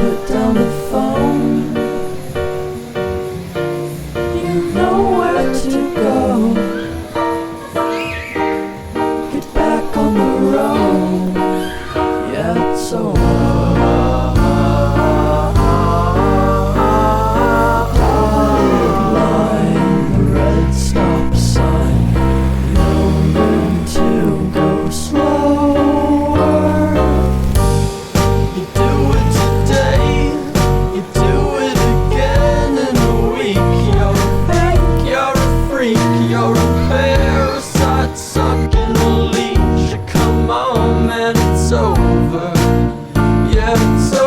put down the phone. You know where to go. Get back on the road. Yeah, it's over. On, man, it's over. Yeah, it's over,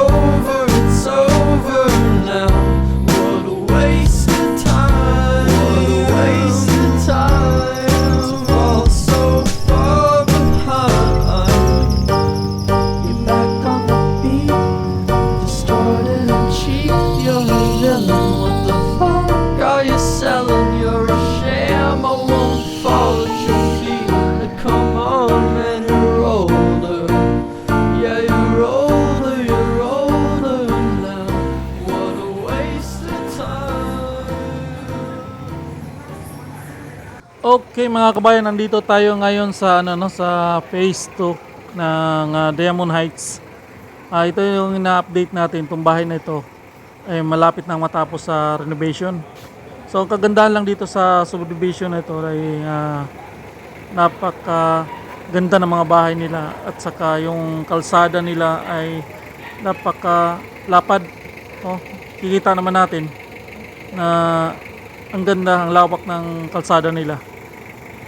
Okay mga kabayan, nandito tayo ngayon sa ano no sa phase 2 ng ah, Diamond Heights. Ah, ito yung ina-update natin itong bahay na ito. Ay malapit nang matapos sa renovation. So ang kagandahan lang dito sa subdivision na ito ay ah, napaka ganda ng mga bahay nila at saka yung kalsada nila ay napaka lapad. Oh, kikita naman natin na ang ganda, ang lawak ng kalsada nila.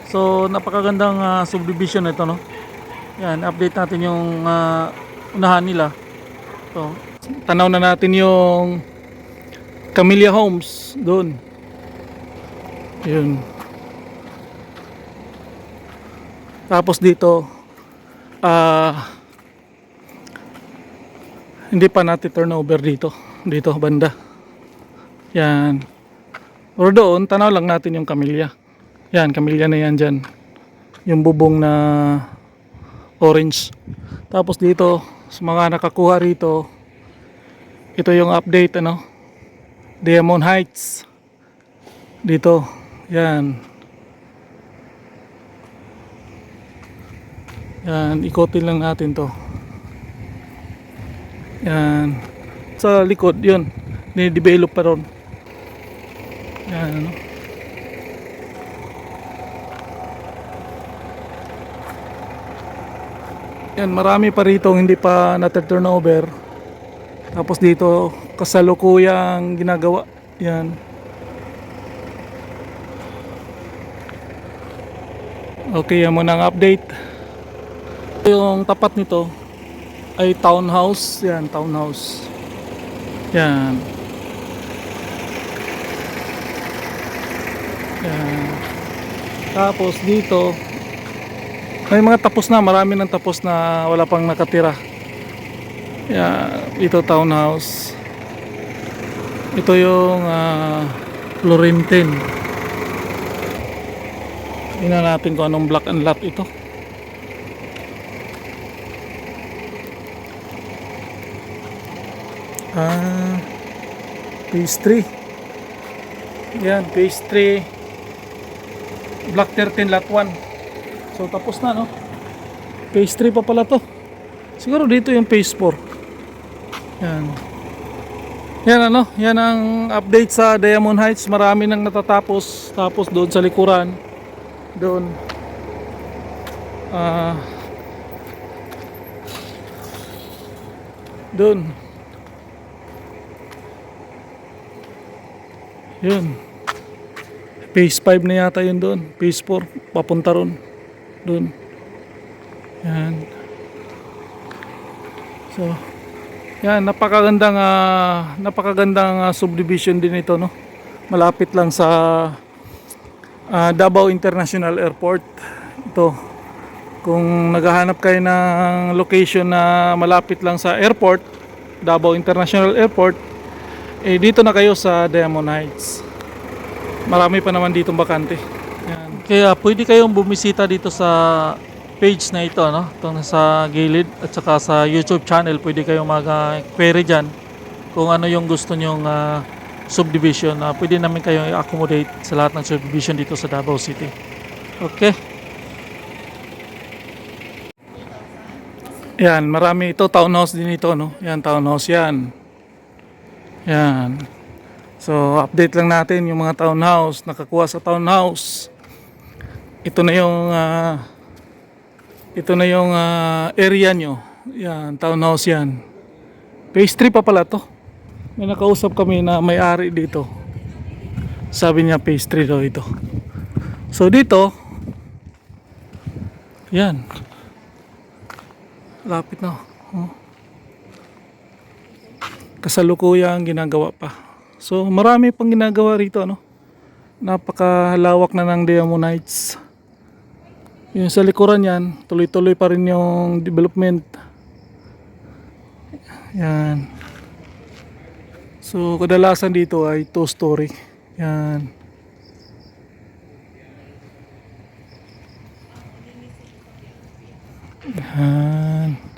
So, napakagandang ah, subdivision ito, no? Yan, update natin yung ah, unahan nila. So, tanaw na natin yung Camellia Homes doon. Yun. Tapos dito, ah, hindi pa natin turnover dito. Dito, banda. Yan. Pero doon, tanaw lang natin yung Camellia. Yan, Camellia na yan dyan. Yung bubong na orange. Tapos dito, sa mga nakakuha rito, ito yung update, ano? Diamond Heights. Dito, yan. Yan, ikotin lang natin to. Yan. Sa likod, yun. Dinidevelop pa ron. Yan, ano? Yan, marami pa rito hindi pa na-turnover. Tapos dito, kasalukuyang ginagawa. Yan. Okay, yan muna ang update. Yung tapat nito ay townhouse. Yan, townhouse. Yan. Yan. Tapos dito, may mga tapos na, marami nang tapos na wala pang nakatira. Yeah, ito townhouse. Ito yung uh, Florentine. Tingnan natin kung anong block and lot ito. Ah, phase 3. Yan, phase 3. Block 13, lot 1. So tapos na no. Phase 3 pa pala to. Siguro dito yung phase 4. Yan. Yan ano, yan ang update sa Diamond Heights. Marami nang natatapos. Tapos doon sa likuran. Doon. Ah. doon. Yun. Phase 5 na yata yun doon. Phase 4. Papunta ron. Doon. Yan. So, yan, napakagandang ah, napakagandang ah, subdivision din ito, no. Malapit lang sa ah, Davao International Airport. Ito. Kung naghahanap kayo ng location na malapit lang sa airport, Davao International Airport, eh dito na kayo sa Diamond Heights. Marami pa naman ditong bakante. Kaya pwede kayong bumisita dito sa page na ito, no? Itong nasa gilid at saka sa YouTube channel, pwede kayong mag-query dyan kung ano yung gusto nyong ah, subdivision. ah, pwede namin kayo i-accommodate sa lahat ng subdivision dito sa Davao City. Okay? Yan, marami ito. Townhouse din ito, no? Yan, townhouse yan. Yan. So, update lang natin yung mga townhouse. Nakakuha sa townhouse. Ito na yung ah, ito na yung ah, area nyo. Yan, townhouse yan. Phase 3 pa pala to. May nakausap kami na may-ari dito. Sabi niya phase 3 daw ito. So dito, yan. Lapit na. Oh. Kasalukuyang ginagawa pa. So marami pang ginagawa rito. Ano? Napakalawak na ng Diamonites. Yung sa likuran yan, tuloy-tuloy pa rin yung development. Yan. So, kadalasan dito ay two story. Yan. Yan.